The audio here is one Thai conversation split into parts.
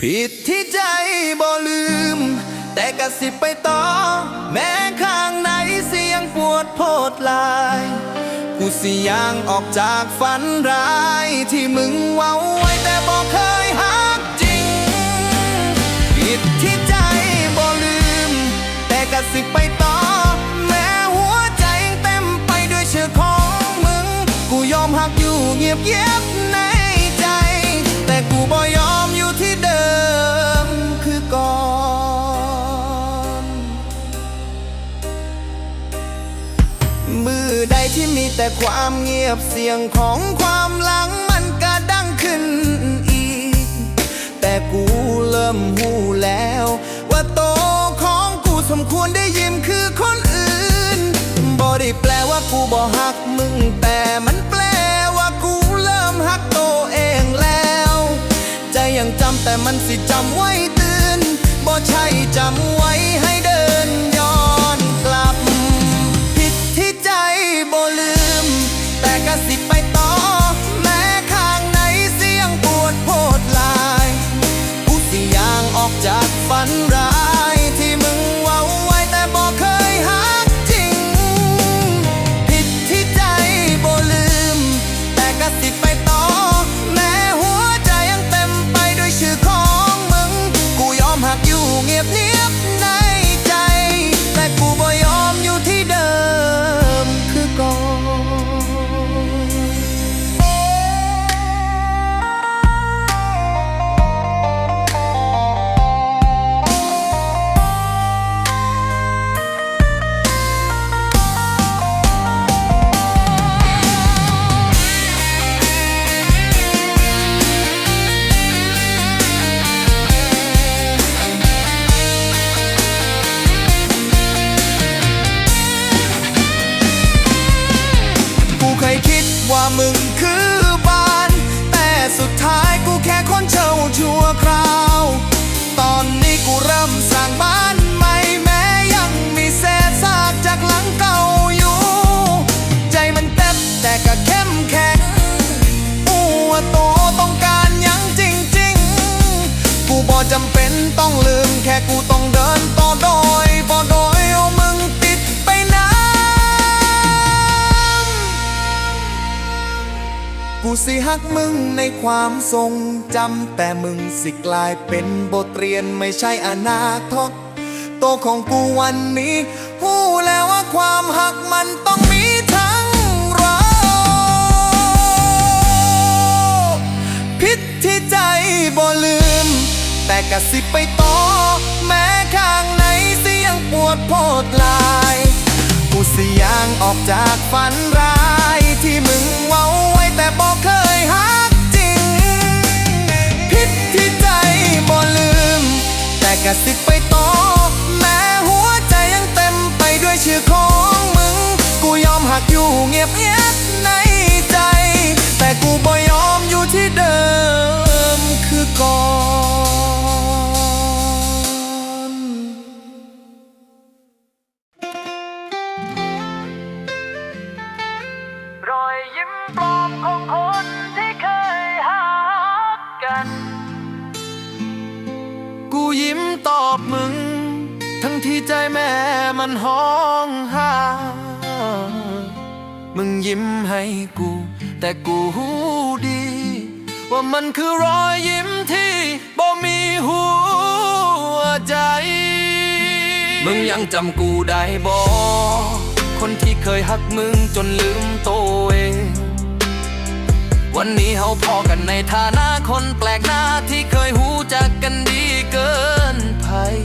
ผิดที่ใจบ่ลืม แต่กะสิไปต่อ แม้ข้างในเสียงปวดโพดลาย กูสิยางออกจากฝันร้ายที่มึงเว้าไว้แต่บ่เคยหักจริง ผิดที่ใจบ่ลืม แต่กะสิไปต่อ แม้หัวใจเต็มไปด้วยเชื่อของมึง กูยอมหักอยู่เงียบเย็บ ที่มีแต่ความเงียบเสียงของความหลังมันก็ดังขึ้นอีก แต่กูเริ่มหูแล้ว ว่าโตของกูสมควรได้ยินคือคนอื่นบ่ได้แปลว่ากูบ่ฮักมึงแต่มันแปลว่ากูเริ่มฮักโตเองแล้ว ใจยังจำแต่มันสิจำไว้ตือนบ่ใช่จำไว้ กูต้องเดินต่อโดยบ่โดยเอามึงติดไปน้ำกูสิฮักมึงในความทรงจำแต่มึงสิกลายเป็นบทเรียนไม่ใช่อนาคตโตของกูวันนี้หู้แล้วว่าความหักมันต้องมีทั้งเราผิดที่ใจบ่ลืม แต่กะสิไปต่อ แม้ข้างในเสียงปวดโพดลายกูสิยงออกจากฝันร้ายที่มึงเว้าไว้แต่บอกเคยหักจริงผิดที่ใจบ่ลืม แต่กระสิไปต่อแม้หัวใจยังเต็มไปด้วยชื่อของมึง กูยอมหักอยู่เงียบเงียบในใจ แต่กูบ่ยอมอยู่ที่เดิมคือก่อน ตอบมึง ทั้งที่ใจแม่มันห้องหา มึงยิ้มให้กู แต่กูหูดี ว่ามันคือรอยยิ้มที่บ่มีหัวใจ มึงยังจำกูได้บ่คนที่เคยหักมึงจนลืมตัวเองวันนี้เฮาพอกันในฐานะคนแปลกหน้าที่เคยหูจักกันดีเกิน ภัย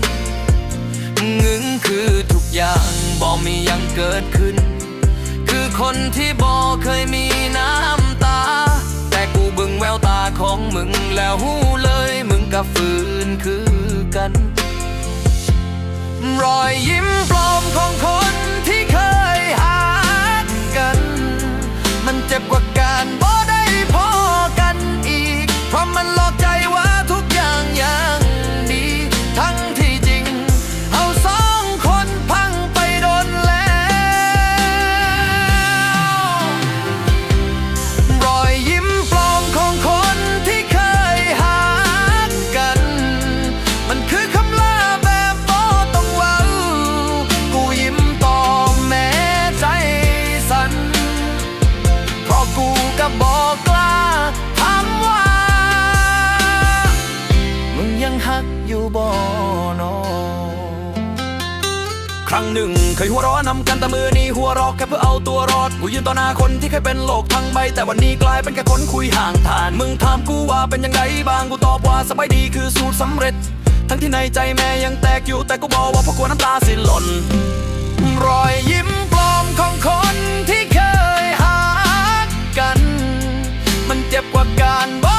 งึงคือทุกอย่างบ่มียังเกิดขึ้น คือคนที่บ่เคยมีน้ำตา แต่กูบึงแววตาของมึงแล้วหูเลยมึงกับฝืนคือกัน รอยยิ้มปลอมของคนที่เคยหักกัน มันเจ็บกว่าการ เคยหัวเร้อนำกันแต่มือนี้หัวรอกแค่เพื่อเอาตัวรอด กูยืนต่อหน้าคนที่เคยเป็นโลกทั้งใบ แต่วันนี้กลายเป็นแค่คนคุยห่างทาน มึงถามกูว่าเป็นยังไงบ้าง กูตอบว่าสบายดีคือสูตรสำเร็จ ทั้งที่ในใจแม่ยังแตกอยู่ แต่กูบอกว่าเพราะกลัวน้ำตาสิหล่น รอยยิ้มปลอมของคนที่เคยหากัน มันเจ็บกว่าการบ่ได้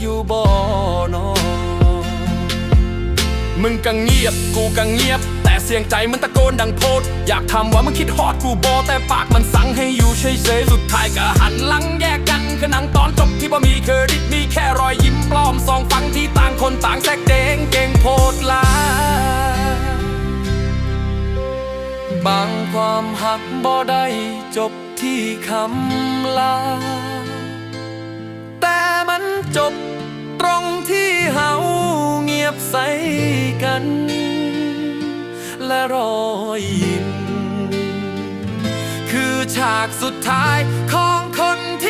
อยู่บ่นอมึงกังเงียบ กูกังเงียบ แต่เสียงใจมันตะโกนดังโพด อยากทำว่ามึงคิดฮอดกูบอแต่ปากมันสั่งให้อยู่เฉยๆสุดท้ายก็หันหลังแยกกันคือหนังตอนจบที่บ่มีเครดิตมีแค่รอยยิ้มปลอมสองฝั่งที่ต่างคนต่างแซกเดงเก่งโพดลาบางความหักบ่ได้จบที่คำลา จบตรงที่เฮาเงียบใส่กัน และรอยยิ้มคือฉากสุดท้ายของคนที่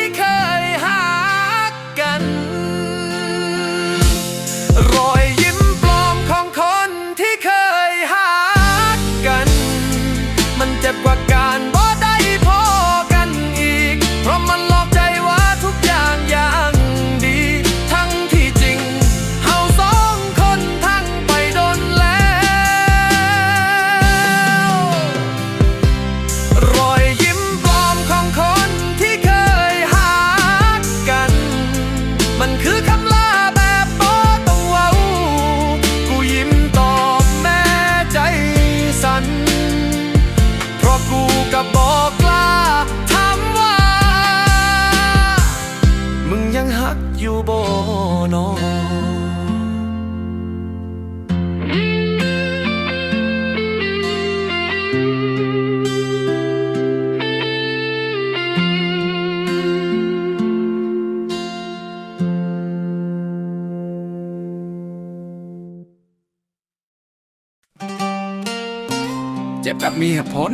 มีเหตุผล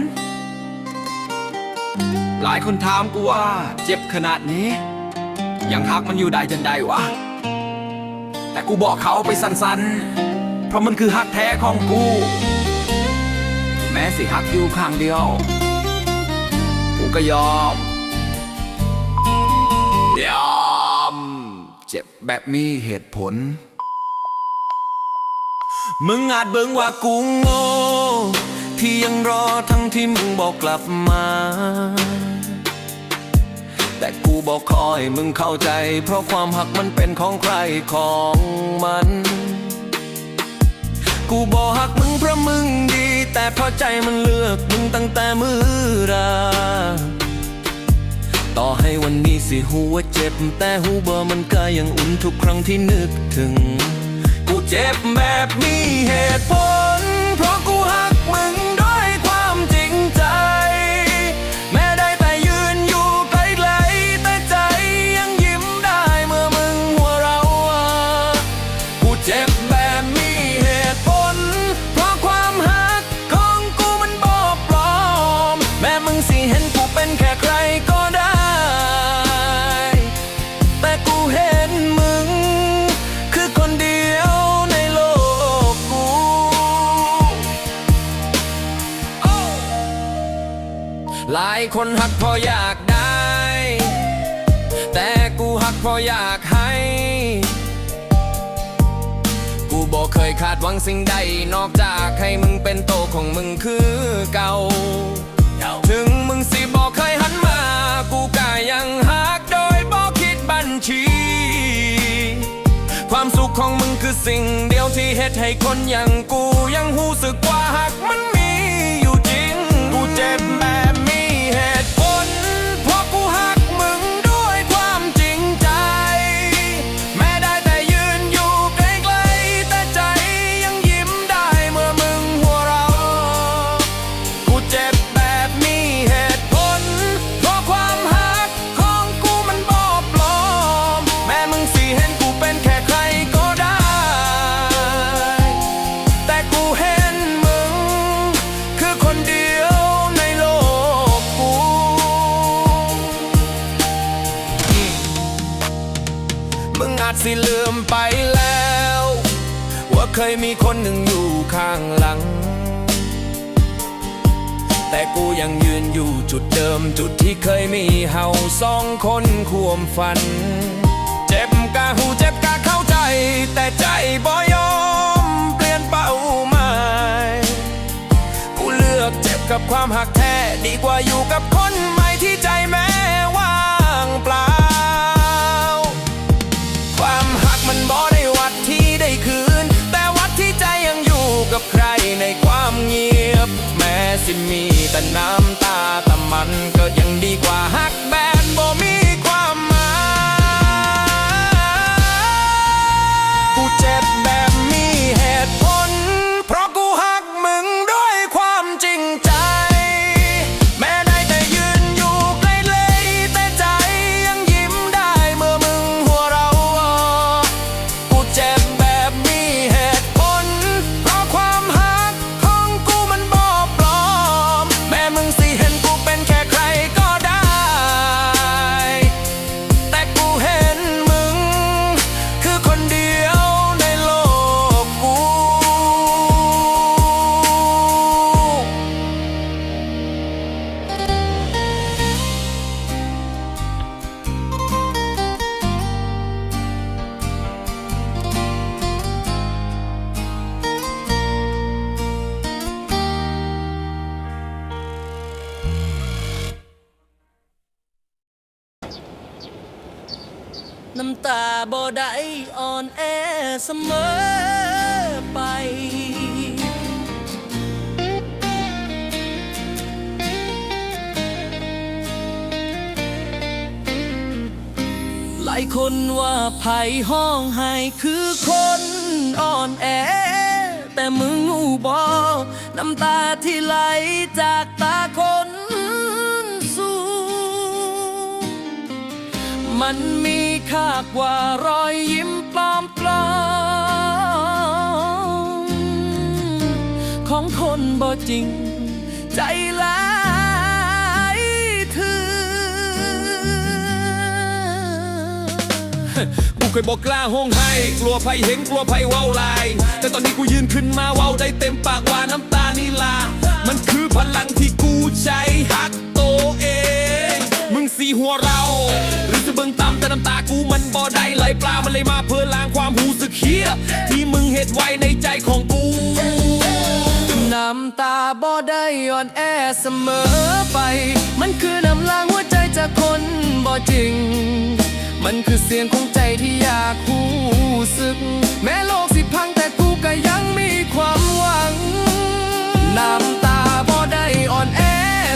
หลายคนถามกูว่า เจ็บขนาดนี้ ยังฮักมันอยู่ได้จนได้วะ แต่กูบอกเขาไปสันๆ เพราะมันคือฮักแท้ของกู แม้สิฮักอยู่ข้างเดียว กูก็ยอม ยอม เจ็บแบบมีเหตุผล มึงอาจเบิ่งว่ากูโง่ที่ยัง รอทั้งที่มึงบอกกลับมา แต่กูบอกคอยมึงเข้าใจ เพราะความหักมันเป็นของใครของมัน กูบอกหักมึงเพราะมึงดี แต่เพราะใจมันเลือกมึงตั้งแต่มือราต่อให้วันนี้สิหูว่าเจ็บ แต่หูเบอร์มันก็ยังอุ่นทุกครั้งที่นึกถึง กูเจ็บแบบมีเหตุผล เพราะกูหักมึง แม้มึงสิเห็นกูเป็นแค่ใครก็ได้ แต่กูเห็นมึง คือคนเดียวในโลกกู หลายคนหักพออยากได้ แต่กูหักพออยากให้ กูบอกเคยคาดหวังสิ่งใด นอกจากให้มึงเป็นโตของมึงคือเก่า ของมึงคือสิ่งเดียวที่เฮ็ดให้คนอย่างกูยังหูสึกว่าหักมัน ฝัน เจ็บกะหูเจ็บกะเข้าใจ แต่ใจบ่ยอมเปลี่ยนเป้าหมายกูเลือกเจ็บกับความหักแท้ดีกว่าอยู่กับคนใหม่ที่ใจแม้ว่างเปล่า ความหักมันบ่ได้วัดที่ได้คืน แต่วัดที่ใจยังอยู่กับใครในความเงียบ แม้สิมีแต่น้ำตาแต่มันก็ยังดีกว่าหักแบบบ่มี ไปหลายคนว่าไผ่ห้องไห้คือคนอ่อนแอ แต่มึงอูบอน้ำตาที่ไหลจากตาคนสู้มันมีค่ากว่ารอยยิ้ม บ่จริง ใจหลายถือกูเคยบอกกล้าห้องไห้ กลัวภัยเห็นกลัวภัยเว้าลาย แต่ตอนนี้กูยืนขึ้นมาเว้าได้เต็มปากว่าน้ำตานี่ลา มันคือพลังที่กูใช้หักตัวเอง มึงสีหัวเราหรือจะเบิ่งตามแต่น้ำตากูมันบ่ได้ไหลปลามันเลยมาเพื่อล้างความหูสึกเฮียที่มึงเหตุไว้ในใจของกู บ่ได้อ่อนแอเสมอไป มันคือน้ำล้างหัวใจจากคนบ่จริง มันคือเสียงของใจที่อยากคูสึก แม้โลกสิพังแต่กูก็ยังมีความหวัง น้ำตาบ่ได้อ่อนแอ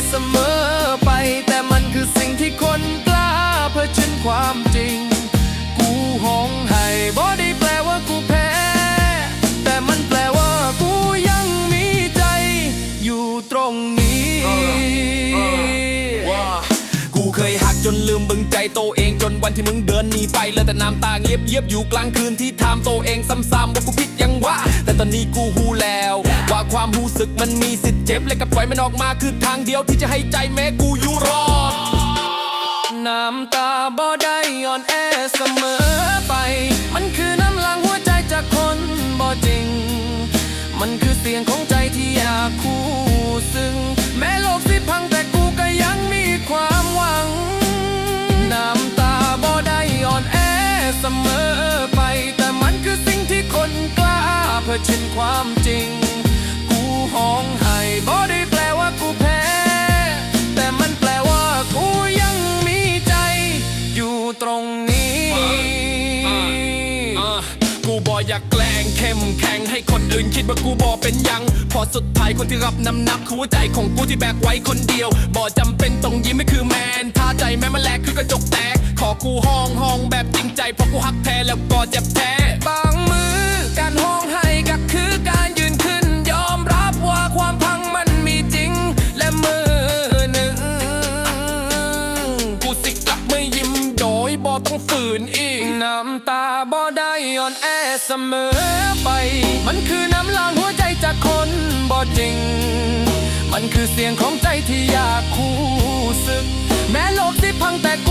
เสมอไป แต่มันคือสิ่งที่คนกล้าเผชิญความจริง กูห้องไห้บ่ ตรงนี้กูเคยหักจนลืมบึงใจโตเองจนวันที่มึงเดินหนีไปเหลยแต่น้ำตาเงียบเยียบอยู่กลางคืนที่ถามโตเองซ้ำๆว่ากูผิดยังวะแต่ตอนนี้กูหูแล้ว ว่าความรู้สึกมันมีสิทธิ์เจ็บและกับปล่อยมันออกมาคือทางเดียวที่จะให้ใจแม้กูอยู่รอดน้ำตาบ่ได้อ่อนแอเสมอไป มันคือ มอไป แต่มันคือสิ่งที่คนกล้าเผชิญความจริง กูห้องไห้บ่ได้แปลว่ากูแพ้ แต่มันแปลว่ากูยังมีใจ อยู่ตรงนี้ กูบออยากแกล้งเข้มแข็งให้คนอื่นคิดว่ากูบอเป็นยัง พอสุดท้ายคนที่รับน้ำหนักคือหัวใจของกูที่แบกไว้คนเดียว บอจำเป็นต้องยิ้มไม่คือแมน ถ้าใจแม้มันแลกคือกระจกแตก ขอกูห้องห้องแบบจริงใจเพราะกูหักแท้แล้วก็เจ็บแท้บางมือการห้องให้ก็คือการยืนขึ้น ยอมรับว่าความพังมันมีจริง และมือหนึ่ง กูสิกลับไม่ยิ้มโดยบอต้องฝืนอีก น้ำตาบ่ได้อ่อนแอเสมอไป มันคือน้ำล้างหัวใจจากคนบ่จริง มันคือเสียงของใจที่อยากคู่สึก แม้โลกสิพังแต่กู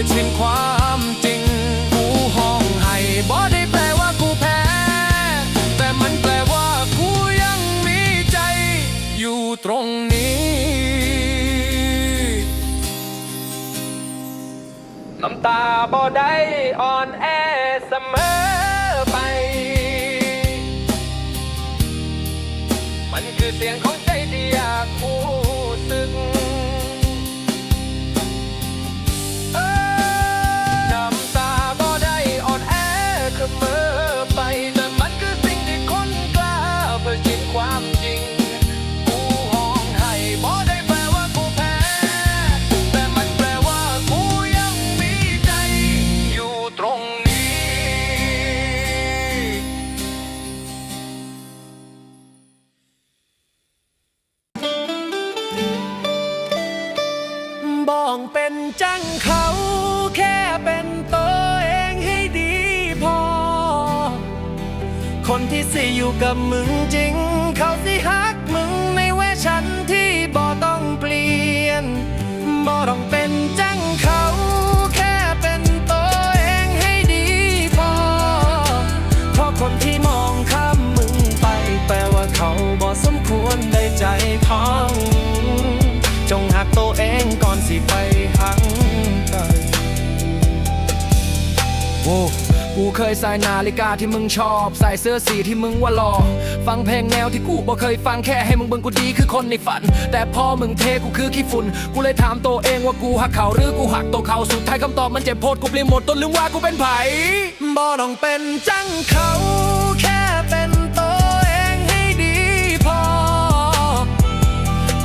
เพื่อชินความจริง กูห้องให้บ่ได้แปลว่ากูแพ้ แต่มันแปลว่ากูยังมีใจ อยู่ตรงนี้ น้ำตาบ่ได้อ่อนแอ เคยใส่นาฬิกาที่มึงชอบ ใส่เสื้อสีที่มึงว่าหล่อฟังเพลงแนวที่กูบ่เคยฟังแค่ให้มึงเบิ่งกูดีคือคนในฝัน แต่พอมึงเทกูคือขี้ฝุ่น กูเลยถามตัวเองว่ากูหักเขาหรือกูหักตัวเขาสุดท้ายคำตอบมันเจ็บโพดกูเปลี่ยนหมดต้นลืมว่ากูเป็นไผ่บ่ต้องเป็นจังเขาแค่เป็นตัวเองให้ดีพอ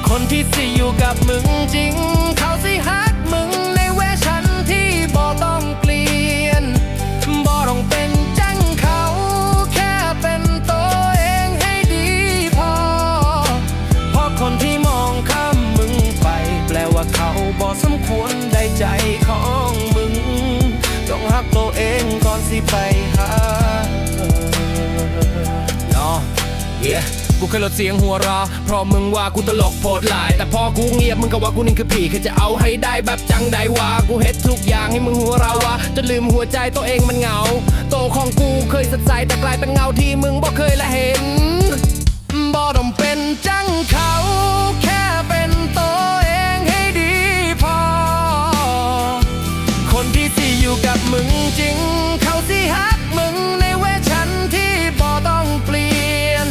คนที่สิอยู่กับมึงจริงเขาสิฮัก บ่สมควรได้ใจของมึง จงฮักตัวเองก่อนสิไปหาเธอเนาะ yeah. กูเคยลดเสียงหัวเราะเพราะมึงว่ากูตลกโพดหลาย แต่พอกูเงียบมึงก็ว่ากูนี่คือผีคือจะเอาให้ได้แบบจังใดวะกูเฮ็ดทุกอย่างให้มึงหัวเราะวะจนลืมหัวใจตัวเองมันเหงา โตของกูเคยสดใสแต่กลายเป็นเงาที่มึงบ่เคยละเห็น บ่ต้องเป็นจังเขา จริงเขาสิฮักมึงในเวชันที่บ่ต้องเปลี่ยน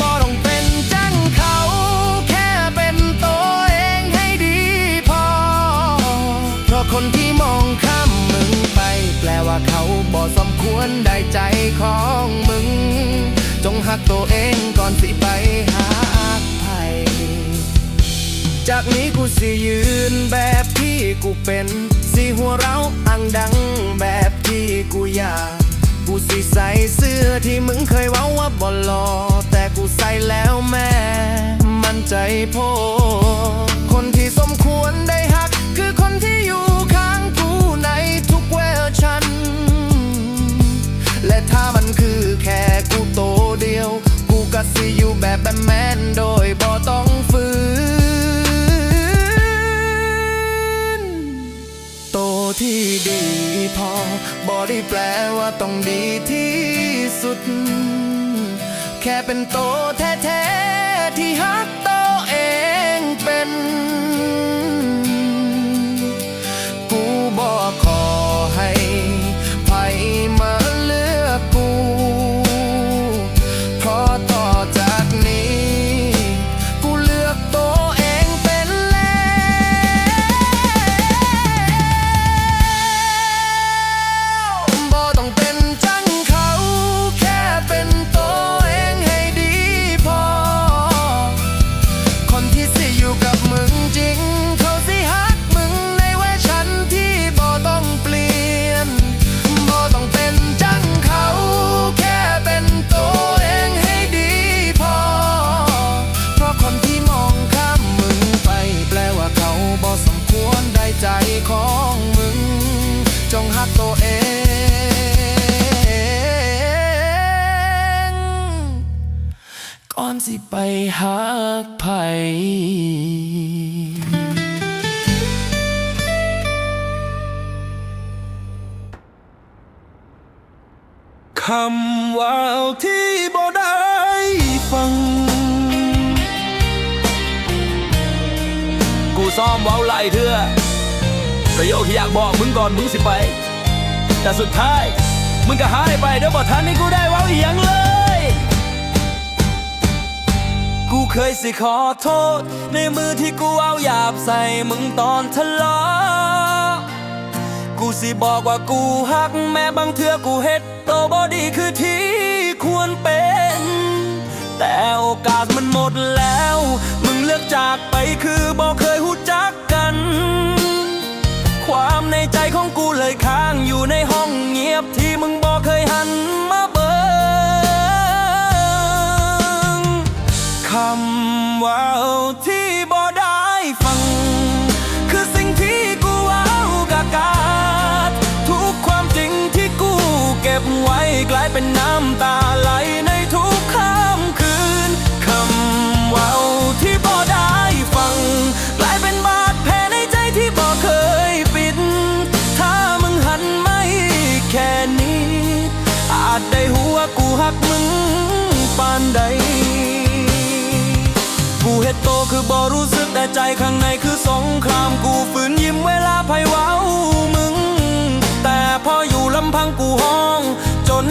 บ่ต้องเป็นจังเขา แค่เป็นตัวเองให้ดีพอ เพราะคนที่มองข้ามมึงไป แปลว่าเขาบ่สมควรได้ใจของมึง จงหักตัวเองก่อนสิไปหาใครจากนี้กูสิยืนแบบที่กูเป็น สิหัวเราอังดังแบบที่กูอยากกูสิใส่เสื้อที่มึงเคยเว้าว่าบ่หลอแต่กูใส่แล้วแม่ มันใจโพคนที่สมควรได้ฮัก คือคนที่อยู่ข้างกูในทุกเวอร์ชัน และถ้ามันคือแค่กูโตเดียว กูก็สิอยู่แบบแบทแมนโดยบ่ต้อง ที่ดีพอบ่ได้แปลว่าต้องดีที่สุด แค่เป็นโตแท้ๆที่ฮัก ไปหาไผ่คำว่าที่บ่ได้ฟัง กูซ้อมเว้าไหลเธอประโยคที่อยากบอกมึงก่อนมึงสิไป แต่สุดท้าย มึงก็หายไปเดี๋ยวบอทันให้กูได้ว้าอีหยังเลย เคยสิขอโทษ ในมือที่กูเอาหยาบใส่มึงตอนทะเลาะกูสิบอกว่ากูฮักแม้บางเทื่อกูเฮ็ดโตบอดีคือที่ควรเป็น แต่โอกาสมันหมดแล้ว มึงเลือกจากไปคือบอกเคยหูจักกัน ความในใจของกูเลยค้างอยู่ในห้องเงียบที่มึงบอก เป็นน้ำตาไหลในทุกค่ำคืนคำว่าที่บ่ได้ฟัง กลายเป็นบาดแผลในใจที่บ่เคยปิด ถ้ามึงหันไม่แค่นี้ อาจได้หัวกูหักมึงปานใด กูเฮ็ดโตคือบ่รู้สึกแต่ใจข้างในคือสงครามกูฝืนยิ้มเวลาไผเว้ามึง แต่พออยู่ลำพังกูห้องจน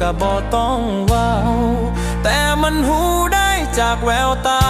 ก็บ่ต้องว้าวแต่มันหูได้จากแววตา